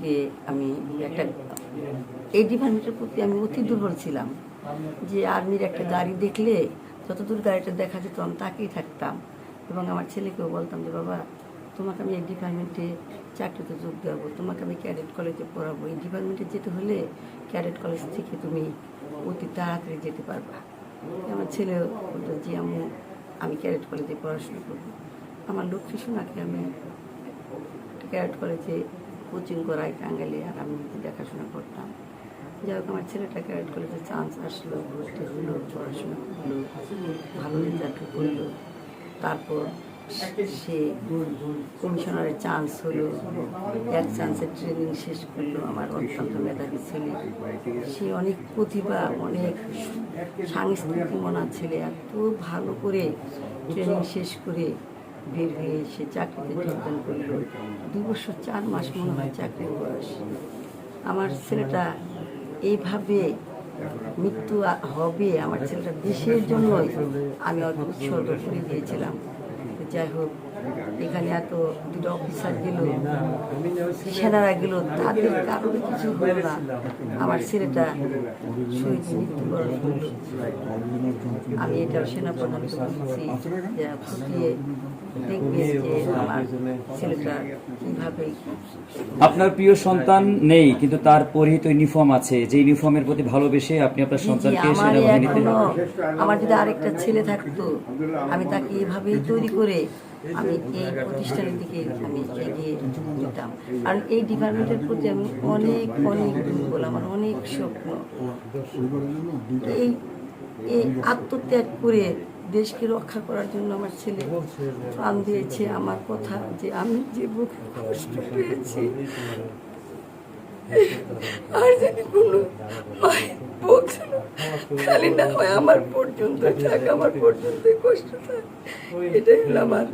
থেকে আমি একটা, এই ডিপার্টমেন্টের প্রতি আমি অতি দুর্বল ছিলাম যে আর্মির একটা গাড়ি দেখলে যতদূর গাড়িটা দেখা যেত আমি তাকেই থাকতাম। এবং আমার ছেলেকেও বলতাম যে, বাবা, তোমাকে আমি এই ডিপার্টমেন্টে চাকরিতে যোগ দেওয়াবো, তোমাকে আমি ক্যাডেট কলেজে পড়াবো। এই ডিপার্টমেন্টে যেতে হলে ক্যাডেট কলেজ থেকে তুমি অতি তাড়াতাড়ি যেতে পারবা। আমার ছেলে বলতো যে আম্মু, আমি ক্যাডেট কলেজে পড়াশোনা করব। আমার লক্ষ্মী সোনাকে আমি ক্যারেট কলেজে কোচিং করাই টাঙ্গাইলে আর আমি দেখাশোনা করতাম। যাই হোক, আমার ছেলেটা ক্যারেট কলেজে চান্স আসলো ভর্তি হলো, পড়াশোনা করল, ভালো রেজাল্ট করল। তারপর সে কমিশনারের চান্স হলো, এক চান্সের ট্রেনিং শেষ করল আমার অত্যন্ত মেধাবী ছেলে। সে অনেক প্রতিভা অনেক সাংস্কৃতিক মনা ছেলে, এত ভালো করে ট্রেনিং শেষ করে বের হয়ে এসে চাকরিতে যোগদান করল। দু বছর চার মাস মনে হয় চাকরির বয়স। আমার ছেলেটা এইভাবে মৃত্যু হবে, আমার ছেলেটা দেশের জন্যই আমি অত উৎসর্গ করে দিয়েছিলাম যাই হোক এখানে এত দুটো অফিসার গেল সেনারা গেল তাদের কারণে কিছু হলো না। আমার ছেলেটা শহীদ মৃত্যুবরণ করল। আমি এটা সেনাপ্রধানকে বলছি যে খতিয়ে দেখবে যে আমার ছেলেটা কীভাবে আপনার প্রিয় সন্তান নেই কিন্তু তার পরিহিত ইউনিফর্ম আছে। যে ইউনিফর্মের প্রতি ভালোবেসে আপনি আপনার সন্তানকে আমার সেনাবাহিনীতে আমার যদি আরেকটা ছেলে থাকতো আমি তাকে এভাবেই তৈরি করে আমি এই প্রতিষ্ঠানের দিকে আমি এগিয়ে যেতাম। কারণ এই ডিপার্টমেন্টের প্রতি আমি অনেক অনেক দুর্বল আমার অনেক স্বপ্ন। এই এই আত্মত্যাগ করে দেশকে রক্ষা করার জন্য আমার ছেলে প্রাণ দিয়েছে আমার কথা যে আমি যে বুকে কষ্ট পেয়েছি আর যদি কোনো মায়ের বুক খালি না হয় আমার পর্যন্ত থাক, আমার পর্যন্ত কষ্ট থাক। এটাই হলো আমার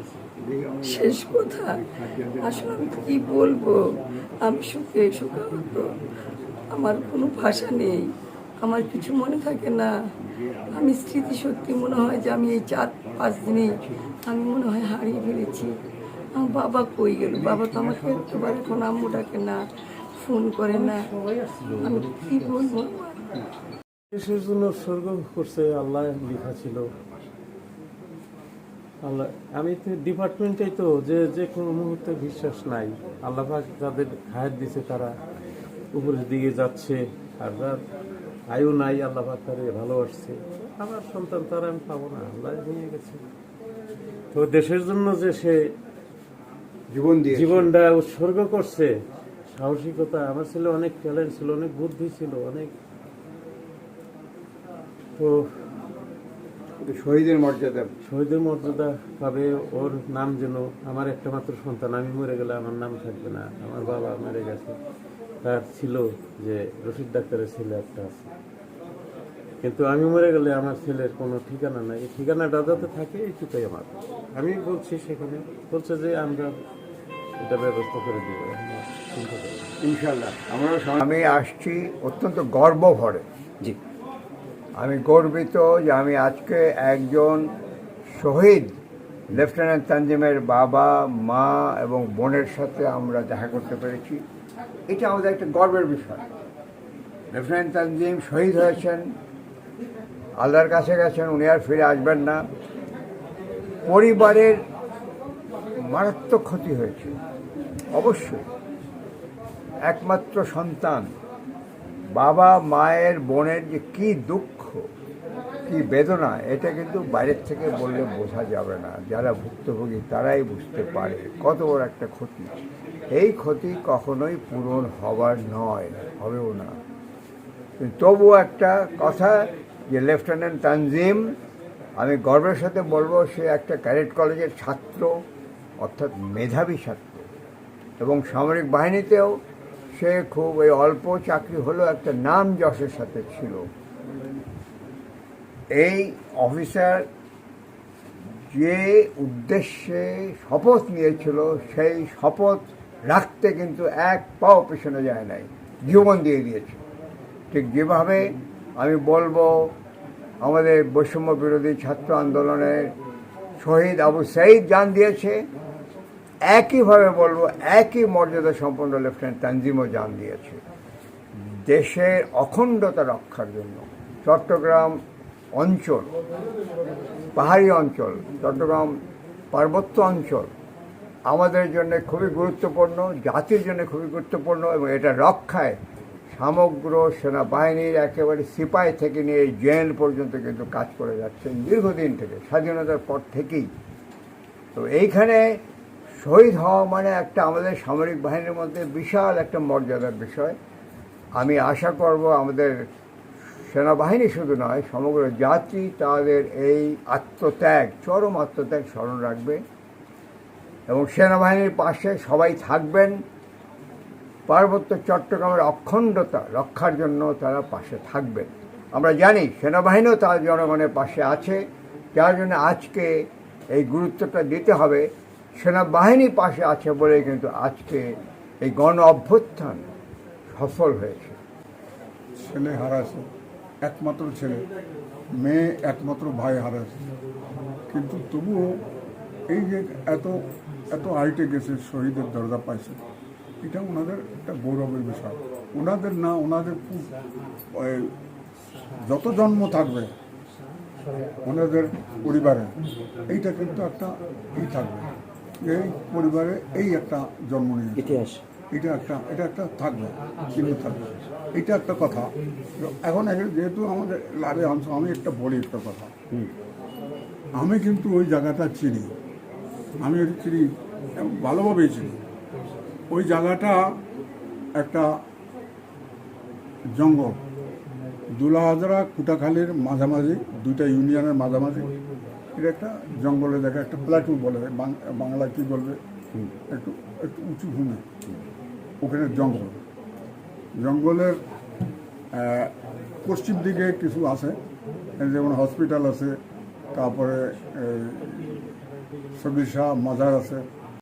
শেষ কথা। আসলে আমি কি বলব? আমি সুখে সুখাহত আমার কোনো ভাষা নেই। আমার কিছু মনে থাকে না। আমি স্মৃতি সত্যি মনে হয় যে আমি এই চার পাঁচ দিনে আমি মনে হয় হারিয়ে ফেলেছি। আমার বাবা কই গেল? বাবা তো আমাকে একবার কোনো আম্মু ডাকে না। ফোন করে না। আমি কি বলব? দেশের জন্য উৎসর্গ করছে? আল্লাহ লেখা ছিল। আল্লাহ আমি তো ডিপার্টমেন্টেই তো যে যে কোনো মুহূর্তে বিশ্বাস নাই। আল্লাহ পাক যাদের হায়াত দিছে তারা উপরের দিকে যাচ্ছে। আর যার আয়ু নাই আল্লাহ পাক তারে ভালোবাসছে আমার সন্তান তারা আমি পাবো না। আল্লাহ নিয়ে গেছে। তো দেশের জন্য যে সে জীবন দিয়ে জীবনটা উৎসর্গ করছে সাহসিকতা আমার ছেলে অনেক ট্যালেন্ট ছিল অনেক বুদ্ধি ছিল অনেক। তো শহীদের মর্যাদা। শহীদের মর্যাদা পাবে ওর নাম যেন আমার একটা মাত্র সন্তান। আমি মরে গেলে আমার নাম থাকবে না আমার বাবা মরে গেছে। তার ছিল যে রশিদ ডাক্তারের ছেলে একটা আছে। কিন্তু আমি মরে গেলে আমার ছেলের কোনো ঠিকানা নাই। এই ঠিকানাটা যাতে থাকে এইটুকুই আমার। আমি বলছি সেখানে। বলছে যে আমরা এটা ব্যবস্থা করে দিব। ইনশাল্লাহ আমি আসছি অত্যন্ত গর্ব ভরে জি। আমি গর্বিত যে আমি আজকে একজন শহীদ লেফটেন্যান্ট তানজিমের বাবা মা এবং বোনের সাথে আমরা দেখা করতে পেরেছি। এটা আমাদের একটা গর্বের বিষয়। লেফটেন্যান্ট তানজিম শহীদ হয়েছেন আল্লাহর কাছে গেছেন উনি আর ফিরে আসবেন না। পরিবারের মারাত্মক ক্ষতি হয়েছে। অবশ্যই। একমাত্র সন্তান। বাবা, মায়ের বোনের যে কি দুঃখ, কি বেদনা, এটা কিন্তু বাইরের থেকে বললে বোঝা যাবে না। যারা ভুক্তভোগী, তারাই বুঝতে পারে কত বড় একটা ক্ষতি। এই ক্ষতি কখনোই পূরণ হবার নয়, হবেও না। তবুও একটা কথা যে লেফটেন্যান্ট তানজিম, আমি গর্বের সাথে বলব, সে একটা ক্যাডেট কলেজের ছাত্র, অর্থাৎ মেধাবী ছাত্র এবং সামরিক বাহিনীতেও সে খুব ওই অল্প চাকরি হলেও একটা নাম যশের সাথে ছিল। এই অফিসার যে উদ্দেশ্যে শপথ নিয়েছিল, সেই শপথ রাখতে কিন্তু এক পাও পেছনে যায় নাই, জীবন দিয়ে দিয়েছে। ঠিক যেভাবে আমি বলব, আমাদের বৈষম্য বিরোধী ছাত্র আন্দোলনের শহীদ আবু সাইদ জান দিয়েছে একইভাবে বলব, একই মর্যাদা সম্পন্ন লেফটেন্যান্ট তানজিমও জান দিয়েছে। দেশের অখণ্ডতা রক্ষার জন্য চট্টগ্রাম অঞ্চল, পাহাড়ি অঞ্চল, চট্টগ্রাম পার্বত্য অঞ্চল আমাদের জন্য খুবই গুরুত্বপূর্ণ, জাতির জন্য খুবই গুরুত্বপূর্ণ এবং এটা রক্ষায় সমগ্র সেনাবাহিনীর একেবারে সিপাই থেকে নিয়ে জেল পর্যন্ত কিন্তু কাজ করে যাচ্ছেন দীর্ঘদিন থেকে, স্বাধীনতার পর থেকেই। তো এইখানে শহীদ হওয়া মানে একটা আমাদের সামরিক বাহিনীর মধ্যে বিশাল একটা মর্যাদার বিষয়। আমি আশা করব আমাদের সেনাবাহিনী শুধু নয়, সমগ্র জাতি তাদের এই আত্মত্যাগ, চরম আত্মত্যাগ স্মরণ রাখবে এবং সেনাবাহিনীর পাশে সবাই থাকবেন। পার্বত্য চট্টগ্রামের অখণ্ডতা রক্ষার জন্য তারা পাশে থাকবেন। আমরা জানি সেনাবাহিনীও তার জনগণের পাশে আছে, যার জন্য আজকে এই গুরুত্বটা দিতে হবে। সেনাবাহিনী পাশে আছে বলে কিন্তু আজকে এই গণ অভ্যুত্থান সফল হয়েছে। ছেলে হারাছে একমাত্র ছেলে, মেয়ে একমাত্র ভাই হারাছে কিন্তু তবুও এই যে এত এত হাইটে গেছে, শহীদের দরজা পাইছে, এটা ওনাদের একটা গৌরবের বিষয়। ওনাদের না, ওনাদের যত জন্ম থাকবে, ওনাদের পরিবারে, এইটা কিন্তু একটা ই থাকবে। এই পরিবারে এই একটা জন্ম নিয়েছে। ইতিহাস। এটা একটা এটা একটা থাকবে চিহ্ন থাকবে। এটা একটা কথা। এখন যেহেতু আমাদের লাভে অংশ আমি একটা বলি একটা কথা। আমি কিন্তু ওই জায়গাটা চিনি। আমি ওই চিনি ভালোভাবেই চিনি। ওই জায়গাটা একটা জঙ্গল। দুলাহাজরা কুটাখালীর মাঝামাঝি দুইটা ইউনিয়নের মাঝামাঝি। এটা একটা জঙ্গলে দেখা একটা প্লাটু বলে বাংলা কি বলবে? একটু একটু উঁচু ভূমি। ওখানে জঙ্গল। জঙ্গলের পশ্চিম দিকে কিছু আছে যেমন হসপিটাল আছে তারপরে সবিশা মাজার আছে